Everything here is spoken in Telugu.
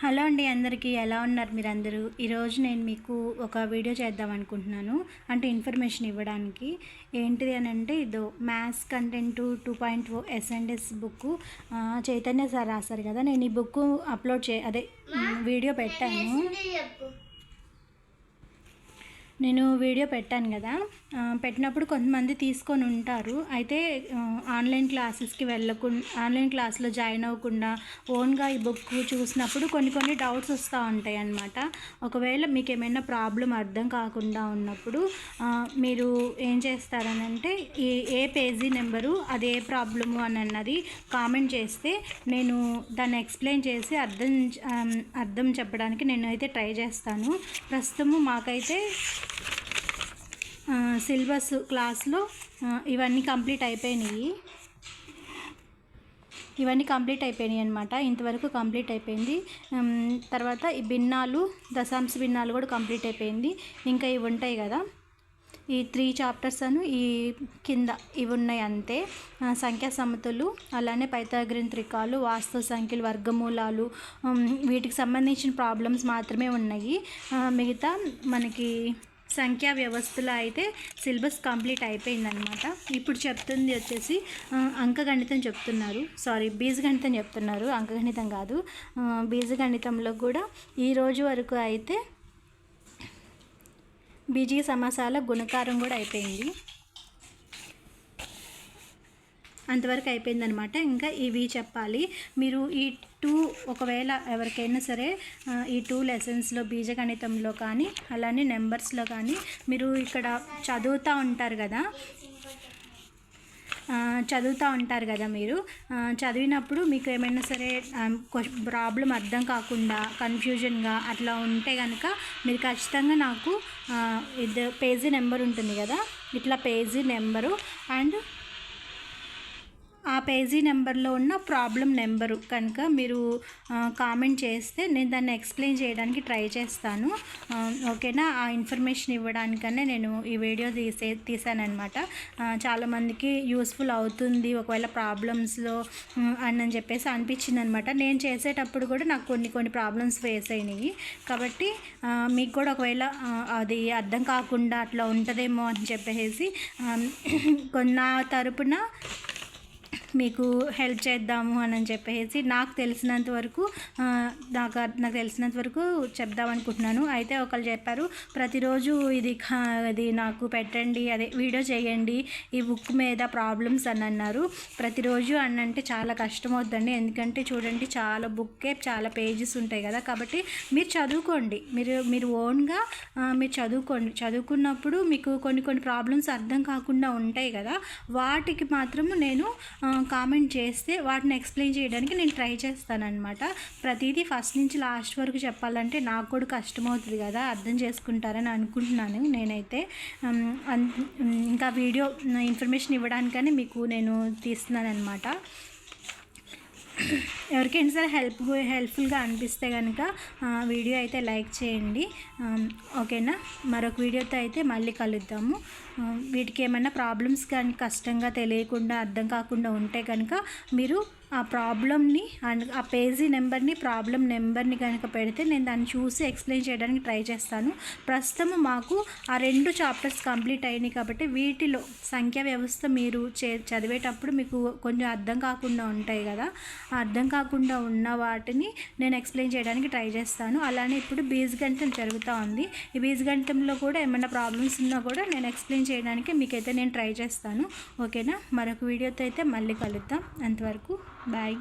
హలో అండి అందరికీ ఎలా ఉన్నారు మీరు అందరూ ఈరోజు నేను మీకు ఒక వీడియో చేద్దాం అనుకుంటున్నాను. అంటే ఇన్ఫర్మేషన్ ఇవ్వడానికి. ఏంటిది అని అంటే ఇదో maths content two point O S and S book. Chaitanya sir రాశారు కదా నేను ఈ బుక్ అప్లోడ్ చే అదే వీడియో పెట్టాను. నేను వీడియో పెట్టాను కదా పెట్టినప్పుడు కొంతమంది తీసుకొని ఉంటారు. అయితే ఆన్లైన్ క్లాసెస్కి వెళ్ళకుండా ఆన్లైన్ క్లాస్లో జాయిన్ అవ్వకుండా ఓన్గా ఈ బుక్ చూసినప్పుడు కొన్ని కొన్ని డౌట్స్ వస్తూ ఉంటాయి అన్నమాట. ఒకవేళ మీకు ఏమైనా ప్రాబ్లం అర్థం కాకుండా ఉన్నప్పుడు మీరు ఏం చేస్తారని అంటే ఏ ఏ పేజీ నెంబరు అది ఏ ప్రాబ్లము అని అన్నది కామెంట్ చేస్తే నేను దాన్ని ఎక్స్ప్లెయిన్ చేసి అర్థం అర్థం చెప్పడానికి నేను అయితే ట్రై చేస్తాను. ప్రస్తుతము మాకైతే సిలబస్ క్లాస్లో ఇవన్నీ కంప్లీట్ అయిపోయినాయి. ఇవన్నీ కంప్లీట్ అయిపోయినాయి అనమాట ఇంతవరకు కంప్లీట్ అయిపోయింది. తర్వాత ఈ భిన్నాలు దశాంశ భిన్నాలు కూడా కంప్లీట్ అయిపోయింది. ఇంకా ఇవి ఉంటాయి కదా. ఈ త్రీ చాప్టర్స్ అను ఈ కింద ఇవి ఉన్నాయి అంతే. సంఖ్యా సమతులు అలానే పైతాగ్రీన్ త్రికాలు వాస్తవ సంఖ్యలు వర్గమూలాలు వీటికి సంబంధించిన ప్రాబ్లమ్స్ మాత్రమే ఉన్నాయి. మిగతా మనకి సంఖ్యా వ్యవస్థలో అయితే సిలబస్ కంప్లీట్ అయిపోయిందనమాట ఇప్పుడు చెప్తుంది వచ్చేసి అంకగణితం చెప్తున్నారు. సారీ బీజగణితం చెప్తున్నారు. అంకగణితం కాదు. బీజగణితంలో కూడా ఈ రోజు వరకు అయితే బీజీ సమాసాల గుణకారం కూడా అయిపోయింది. అంతవరకు అయిపోయిందనమాట. ఇంకా ఇవి చెప్పాలి. మీరు ఈ టూ ఒకవేళ ఎవరికైనా సరే ఈ టూ లెసన్స్లో బీజగణితంలో కానీ అలానే నెంబర్స్లో కానీ మీరు ఇక్కడ చదువుతూ ఉంటారు కదా? చదువుతూ ఉంటారు కదా మీరు? చదివినప్పుడు మీకు ఏమైనా సరే ప్రాబ్లం అర్థం కాకుండా కన్ఫ్యూజన్గా అట్లా ఉంటే కనుక మీరు ఖచ్చితంగా నాకు ఇది పేజీ నెంబర్ ఉంటుంది కదా? ఇట్లా పేజీ నెంబరు అండ్ ఆ పేజీ నెంబర్లో ఉన్న ప్రాబ్లం నెంబరు కనుక మీరు కామెంట్ చేస్తే నేను దాన్ని ఎక్స్ప్లెయిన్ చేయడానికి ట్రై చేస్తాను. ఓకేనా? ఆ ఇన్ఫర్మేషన్ ఇవ్వడానికనే నేను ఈ వీడియో తీసే తీసానమాట చాలామందికి యూస్ఫుల్ అవుతుంది ఒకవేళ ప్రాబ్లమ్స్లో అని అని చెప్పేసి అనిపించింది అనమాట నేను చేసేటప్పుడు కూడా నాకు కొన్ని కొన్ని ప్రాబ్లమ్స్ ఫేస్ అయినాయి. కాబట్టి మీకు కూడా ఒకవేళ అది అర్థం కాకుండా అట్లా ఉంటుందేమో అని చెప్పేసి కొన్న తరపున మీకు హెల్ప్ చేద్దాము అని చెప్పేసి నాకు తెలిసినంత వరకు నాకు నాకు తెలిసినంత వరకు చెప్దాం అనుకుంటున్నాను. అయితే ఒకళ్ళు చెప్పారు ప్రతిరోజు ఇది అది నాకు పెట్టండి అదే వీడియో చేయండి ఈ బుక్ మీద ప్రాబ్లమ్స్ అని అన్నారు. ప్రతిరోజు అని అంటే చాలా కష్టం అవుతుందండి. ఎందుకంటే చూడండి చాలా బుక్కే చాలా పేజెస్ ఉంటాయి కదా. కాబట్టి మీరు చదువుకోండి. మీరు మీరు ఓన్గా మీరు చదువుకోండి. చదువుకున్నప్పుడు మీకు కొన్ని కొన్ని ప్రాబ్లమ్స్ అర్థం కాకుండా ఉంటాయి కదా. వాటికి మాత్రము నేను కామెంట్ చేస్తే వాటిని ఎక్స్ప్లెయిన్ చేయడానికి నేను ట్రై చేస్తానమాట ప్రతిదీ ఫస్ట్ నుంచి లాస్ట్ వరకు చెప్పాలంటే నాకు కూడా కష్టమవుతుంది కదా అర్థం చేసుకుంటారని అనుకుంటున్నాను నేనైతే. అన్- ఇంకా వీడియో ఇన్ఫర్మేషన్ ఇవ్వడానికని మీకు నేను తీస్తున్నాను అనమాట ఎవరికైనా సరే హెల్ప్ హెల్ప్ఫుల్గా అనిపిస్తే కనుక వీడియో అయితే లైక్ చేయండి. ఓకేనా? మరొక వీడియోతో అయితే మళ్ళీ కలుద్దాము. వీటికి ఏమైనా ప్రాబ్లమ్స్ కానీ కష్టంగా తెలియకుండా అర్థం కాకుండా ఉంటే కనుక మీరు ఆ ప్రాబ్లమ్ని అండ్ ఆ పేజీ నెంబర్ని ప్రాబ్లం నెంబర్ని కనుక పెడితే నేను దాన్ని చూసి ఎక్స్ప్లెయిన్ చేయడానికి ట్రై చేస్తాను. ప్రస్తుతం మాకు ఆ రెండు చాప్టర్స్ కంప్లీట్ అయినాయి కాబట్టి వీటిలో సంఖ్యా వ్యవస్థ మీరు చే చదివేటప్పుడు మీకు కొంచెం అర్థం కాకుండా ఉంటాయి కదా. అర్థం కాకుండా ఉన్న వాటిని నేను ఎక్స్ప్లెయిన్ చేయడానికి ట్రై చేస్తాను. అలానే ఇప్పుడు బీజగణితం జరుగుతూ ఉంది. ఈ బీజగణితంలో కూడా ఏమైనా ప్రాబ్లమ్స్ ఉన్నా కూడా నేను ఎక్స్ప్లెయిన్ చేయడానికి మీకైతే నేను ట్రై చేస్తాను. ఓకేనా? మరొక వీడియోతో అయితే మళ్ళీ కలుద్దాం. అంతవరకు 拜。